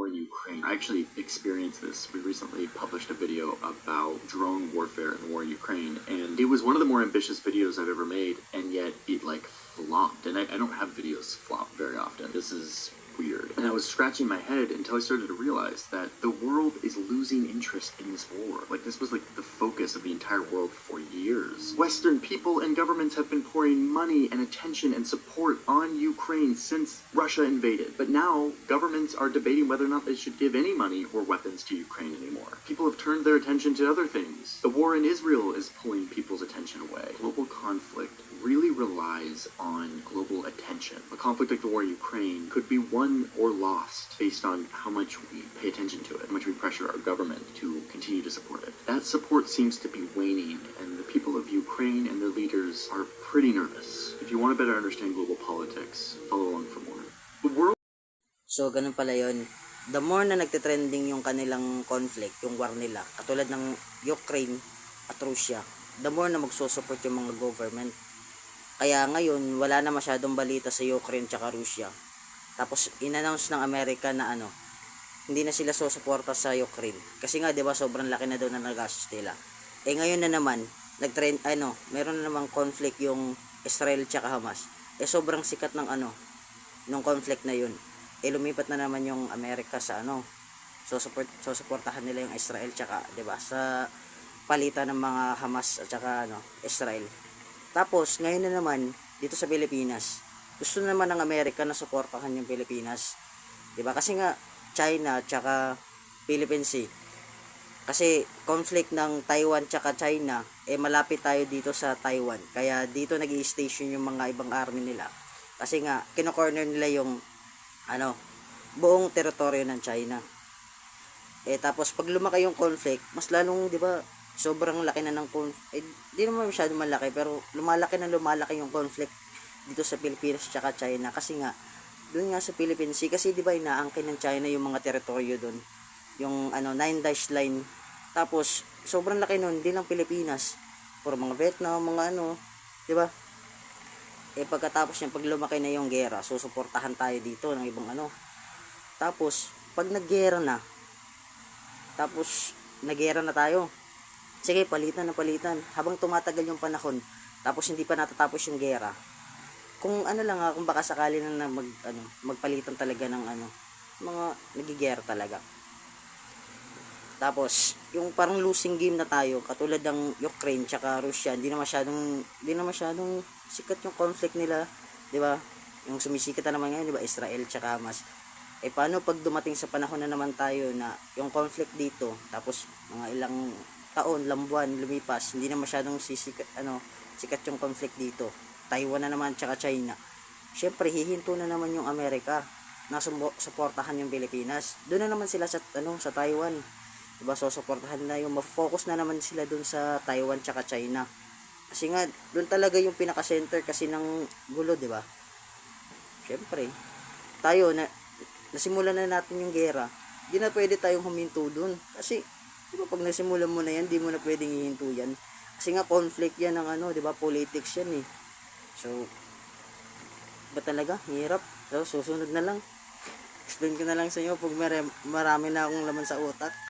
war in Ukraine. I actually experienced this. We recently published a video about drone warfare in the war in Ukraine, and it was one of the more ambitious videos I've ever made, and yet it like flopped. And I, I don't have videos flop very often. This is. And I was scratching my head until I started to realize that the world is losing interest in this war. Like this was like the focus of the entire world for years. Western people and governments have been pouring money and attention and support on Ukraine since Russia invaded. But now governments are debating whether or not they should give any money or weapons to Ukraine anymore. People have turned their attention to other things. The war in Israel is pulling people's attention away. Global conflict really relies on global attention. A conflict like the war in Ukraine could be won or lost based on how much we pay attention to it, how much we pressure our government to continue to support it. That support seems to be waning, and the people of Ukraine and their leaders are pretty nervous. If you want to better understand global politics, follow along for more. The world So, ganun pala yun. The more na nagtitrending yung kanilang conflict, yung war nila, katulad ng Ukraine at Russia, the more na magsusupport yung mga government. Kaya ngayon, wala na masyadong balita sa Ukraine tsaka Russia. Tapos, in-announce ng Amerika na ano, hindi na sila susuporta sa Ukraine. Kasi nga, di ba, sobrang laki na daw na nagastos nila. Eh, ngayon na naman, nag-trend, ano, meron na namang conflict yung Israel tsaka Hamas. Eh, sobrang sikat ng ano, nung conflict na yun. Eh, lumipat na naman yung Amerika sa ano, so support so suportahan nila yung Israel tsaka 'di ba sa palitan ng mga Hamas at tsaka ano Israel. Tapos ngayon na naman dito sa Pilipinas, gusto naman ng Amerika na suportahan yung Pilipinas. 'Di ba? Kasi nga China tsaka Philippine Sea. Kasi conflict ng Taiwan tsaka China, eh malapit tayo dito sa Taiwan. Kaya dito nag station yung mga ibang army nila. Kasi nga, kino-corner nila yung ano, buong teritoryo ng China. Eh tapos pag lumaki yung conflict, mas lalong 'di ba, sobrang laki na ng conflict. Eh, di naman masyado malaki pero lumalaki na lumalaki yung conflict dito sa Pilipinas at China kasi nga doon nga sa Philippine Sea kasi 'di ba inaangkin ng China yung mga teritoryo doon. Yung ano nine dash line. Tapos sobrang laki noon din ng Pilipinas. Puro mga Vietnam, mga ano, 'di ba? Eh pagkatapos niyan pag lumaki na yung gera, susuportahan tayo dito ng ibang ano. Tapos pag naggera na, tapos nagera na tayo. Sige, palitan na palitan. Habang tumatagal yung panahon, tapos hindi pa natatapos yung gera. Kung ano lang ha, kung baka sakali na, mag, ano, magpalitan talaga ng ano, mga nagigera talaga. Tapos, yung parang losing game na tayo, katulad ng Ukraine tsaka Russia, hindi na masyadong, hindi na masyadong sikat yung conflict nila, di ba? Yung sumisikat na naman ngayon, di ba? Israel tsaka Hamas. Eh paano pag dumating sa panahon na naman tayo na yung conflict dito, tapos mga ilang taon, ilang buwan, lumipas, hindi na masyadong sisikat, ano, sikat yung conflict dito. Taiwan na naman, tsaka China. Siyempre, hihinto na naman yung Amerika na suportahan yung Pilipinas. Doon na naman sila sa, ano, sa Taiwan. Diba, so suportahan na yung, ma-focus na naman sila doon sa Taiwan tsaka China. Kasi nga, doon talaga yung pinaka-center kasi ng gulo, di ba? Siyempre, tayo na nasimulan na natin yung gera, di na pwede tayong huminto dun. Kasi, di ba, pag nasimulan mo na yan, di mo na pwedeng hihinto yan. Kasi nga, conflict yan ng ano, di ba, politics yan eh. So, ba talaga? Hirap. So, susunod na lang. Explain ko na lang sa inyo pag marami na akong laman sa utak.